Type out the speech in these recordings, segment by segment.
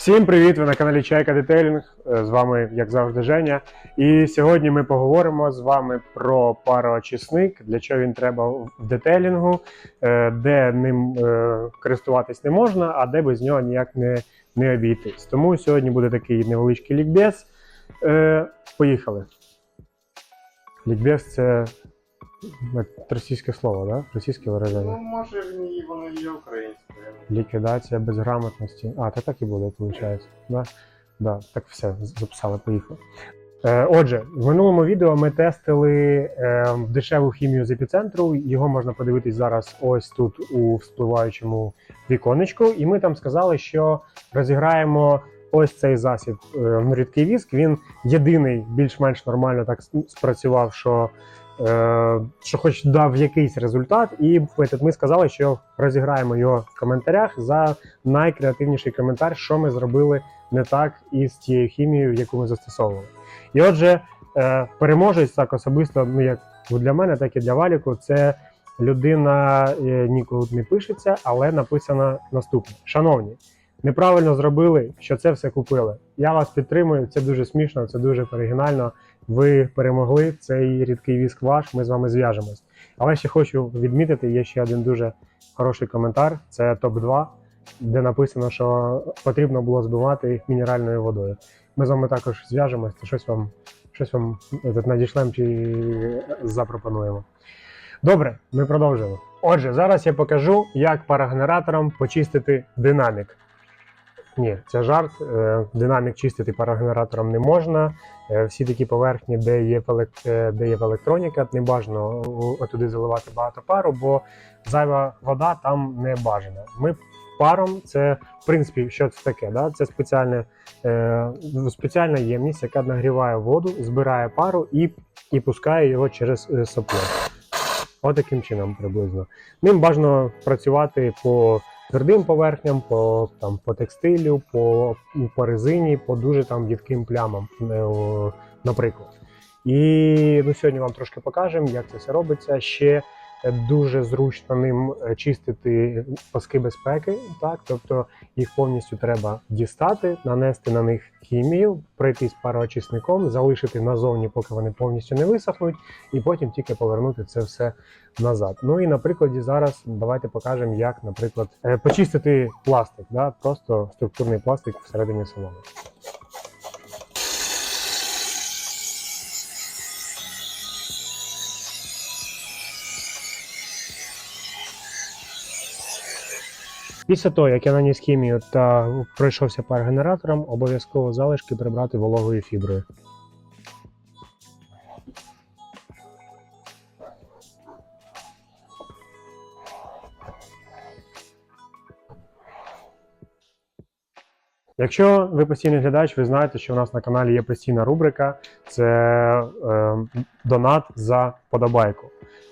Всім привіт! Ви на каналі Чайка Детейлінг. Е, З вами, як завжди, Женя. І сьогодні ми поговоримо з вами про пароочисник, для чого він треба в детейлінгу, е, де ним е, користуватись не можна, а де без нього ніяк не, не обійтись. Тому сьогодні буде такий невеличкий лікбез. Поїхали. Лікбез це російське слово, да? Російське Ну, може в ній воно є українською. Ліквідація безграмотності. А, то так і буде, виходить. Да? Да, так все, записали, поїхали. Е, отже, в минулому відео ми тестили е, дешеву хімію з епіцентру. Його можна подивитись зараз ось тут у вспливаючому віконечку. І ми там сказали, що розіграємо ось цей засіб е, рідкий віск. Він єдиний більш-менш нормально так спрацював, що, що хоч дав якийсь результат. І ми сказали, що розіграємо його в коментарях за найкреативніший коментар, що ми зробили не так із тією хімією, яку ми застосовували. І отже, е, переможець так особисто, ну як для мене, так і для Валіку, це людина е, ніколи не пишеться, але написано наступне: Шановні, неправильно зробили, що це все купили. Я вас підтримую, це дуже смішно, це дуже оригінально. Ви перемогли цей рідкий віск ваш. Ми з вами зв'яжемось. Але ще хочу відмітити, є ще один дуже хороший коментар. Це топ 2 де написано, що потрібно було збивати мінеральною водою. Ми з вами також зв'яжемось, та щось вам, щось вам надішлем чи запропонуємо. Добре, ми продовжуємо. Отже, зараз я покажу, як парогенератором почистити динамік. Ні, це жарт. Е, Динамік чистити парогенератором не можна. Е, Всі такі поверхні, де є, е, де є електроніка, не бажано туди заливати багато пару, бо зайва вода там не бажана. Ми паром це, в принципі, що це таке? Да? Це спеціальне, спеціальна ємність, яка нагріває воду, збирає пару і, і пускає його через сопло. Отаким чином приблизно. Ним бажано працювати по твердим поверхням, по, там, по текстилю, по, по резині, по дуже там їдким плямам, е, наприклад. І ну, сьогодні вам трошки покажемо, як це все робиться. Ще дуже зручно ним е, чистити паски безпеки, так тобто їх повністю треба дістати, нанести на них хімію, пройтись пароочисником, залишити назовні, поки вони повністю не висохнуть, і потім тільки повернути це все назад. Ну і на прикладі зараз давайте покажемо, як, наприклад, е, почистити пластик, да? просто структурний пластик всередині салону. Після того, як я наніс хімію та пройшовся парогенератором, обов'язково залишки прибрати вологою фіброю. Якщо ви постійний глядач, ви знаєте, що у нас на каналі є постійна рубрика це е, донат за подобайку,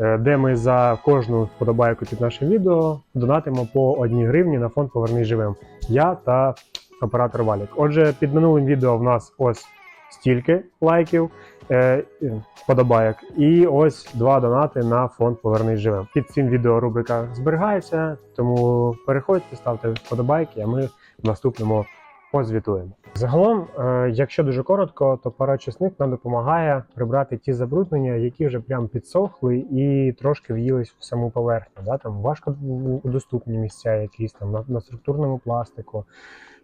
е, де ми за кожну подобайку під нашим відео донатимо по одній гривні на фонд Повернись живим. Я та оператор Валік. Отже, під минулим відео в нас ось стільки лайків, е, і ось два донати на фонд Повернись живим. Під цим відео рубрика зберігається, тому переходьте, ставте вподобайки, а ми в наступному позвітуємо. Загалом, е, якщо дуже коротко, то парачисник нам допомагає прибрати ті забруднення, які вже прям підсохли і трошки в'їлись в саму поверхню. Да? Там важко доступні місця, якісь там на, на структурному пластику,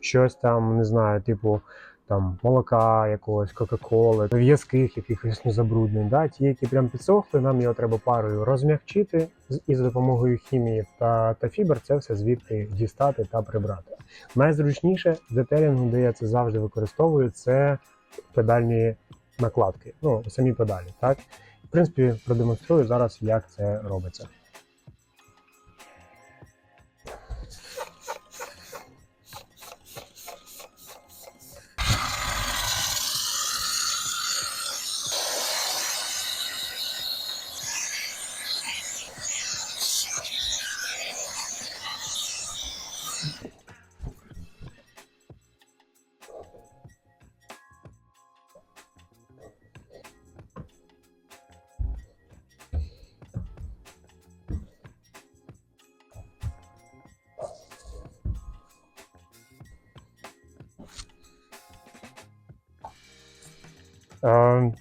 щось там, не знаю, типу. Там молока якогось, кока-коли, в'язких якихось ну, забруднень. Да? Ті, які прям підсохли, нам його треба парою розм'якчити з- і за допомогою хімії та, та фібр це все звідти дістати та прибрати. Найзручніше в детелінгу, де я це завжди використовую, це педальні накладки. Ну, самі педалі. Так? В принципі, продемонструю зараз, як це робиться.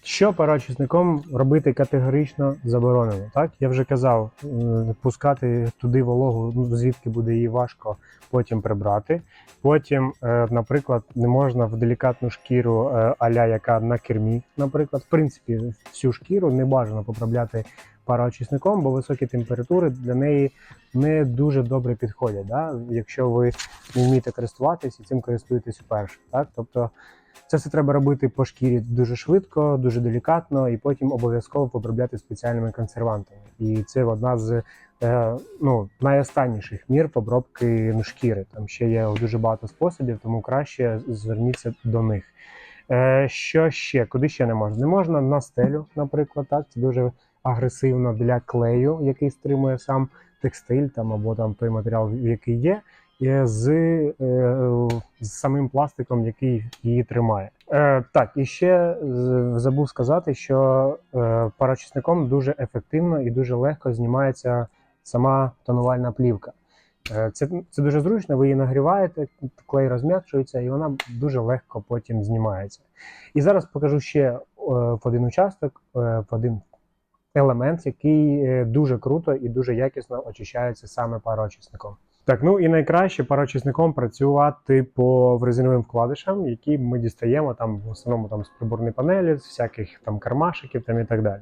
Що пароочисником робити категорично заборонено? Так, я вже казав, пускати туди вологу, ну, звідки буде її важко потім прибрати. Потім, е, наприклад, не можна в делікатну шкіру е, аля, яка на кермі, наприклад, в принципі, всю шкіру не бажано поправляти пароочисником, бо високі температури для неї не дуже добре підходять. Да? Якщо ви не вмієте користуватись і цим користуєтесь вперше. Так? Тобто це все треба робити по шкірі дуже швидко, дуже делікатно, і потім обов'язково поправляти спеціальними консервантами. І це одна з е, ну, найостанніших мір обробки ну, шкіри. Там ще є дуже багато способів, тому краще зверніться до них. Е, що ще? Куди ще не можна? Не можна на стелю, наприклад, так. Це дуже агресивно для клею, який стримує сам текстиль там або там той матеріал, який є, з, е, з самим пластиком, який її тримає. Е, так, і ще забув сказати, що е, парочисником дуже ефективно і дуже легко знімається сама тонувальна плівка. Е, Це, це дуже зручно, ви її нагріваєте, клей розм'якшується, і вона дуже легко потім знімається. І зараз покажу ще е, в один участок, е, в один елемент, який е, дуже круто і дуже якісно очищається саме пароочисником. Так, ну і найкраще пароочисником працювати по резиновим вкладишам, які ми дістаємо там в основному там з приборної панелі, з всяких там кармашиків там і так далі.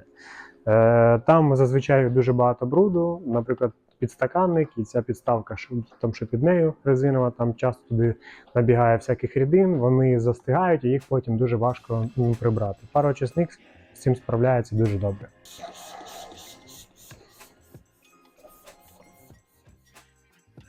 Е, там зазвичай дуже багато бруду, наприклад, підстаканник і ця підставка, що там що під нею резинова, там часто туди набігає всяких рідин, вони застигають і їх потім дуже важко прибрати. Пароочисник з цим справляється дуже добре.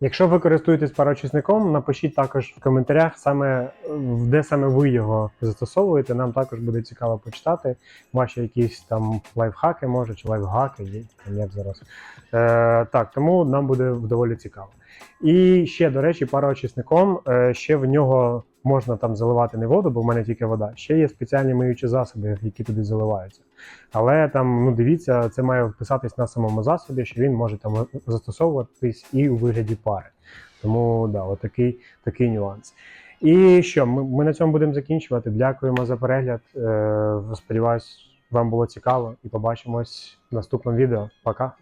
Якщо ви користуєтесь пароочисником, напишіть також в коментарях, саме е, де саме ви його застосовуєте. Нам також буде цікаво почитати ваші якісь там лайфхаки, може, чи лайфхаки, є, як зараз. Е, так, тому нам буде доволі цікаво. І ще, до речі, пароочисником е, ще в нього можна там заливати не воду, бо в мене тільки вода. Ще є спеціальні миючі засоби, які туди заливаються. Але там, ну дивіться, це має вписатись на самому засобі, що він може там застосовуватись і у вигляді пари. Тому да, отакий такий нюанс. І що, ми, ми на цьому будемо закінчувати. Дякуємо за перегляд. Е, сподіваюсь, вам було цікаво і побачимось в наступному відео. Пока!